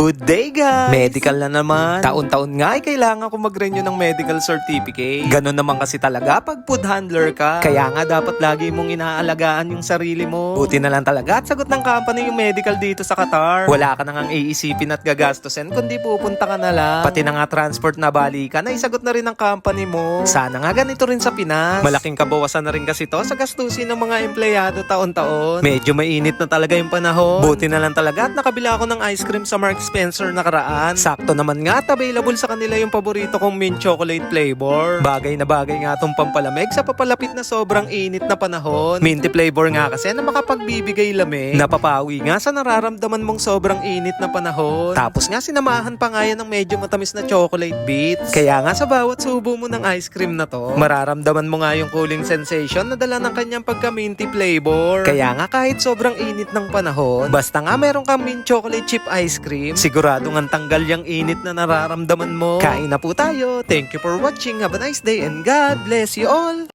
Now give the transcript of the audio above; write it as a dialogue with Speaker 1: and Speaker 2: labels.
Speaker 1: Good day guys! Medical na naman. Taon-taon nga ay kailangan ko mag-renew ng medical certificate. Ganon naman kasi talaga pag food handler ka. Kaya nga dapat lagi mong inaalagaan yung sarili mo. Buti na lang talaga at sagot ng company yung medical dito sa Qatar. Wala ka nang iisipin at gagastusin kundi pupunta ka na lang. Pati na nga transport na balikan ay sagot na rin ng company mo. Sana nga ganito rin sa Pinas. Malaking kabawasan na rin kasi to sa gastusin ng mga empleyado taon-taon. Medyo mainit na talaga yung panahon. Buti na lang talaga at nakabila ako ng ice cream sa Mark Spencer nakaraan. Sakto naman nga at available sa kanila yung paborito kong mint chocolate flavor. Bagay na bagay nga tong pampalamig sa papalapit na sobrang init na panahon. Minty flavor nga kasi na makapagbibigay lamig. Napapawi nga sa nararamdaman mong sobrang init na panahon. Tapos nga sinamahan pa nga yan ng medyo matamis na chocolate bits. Kaya nga sa bawat subo mo ng ice cream na to, mararamdaman mo nga yung cooling sensation na dala ng kanyang pagka-minty flavor. Kaya nga kahit sobrang init ng panahon, basta nga meron kang mint chocolate chip ice cream, sigurado nga tanggal yung init na nararamdaman mo. Kain na po tayo. Thank you for watching. Have a nice day and God bless you all.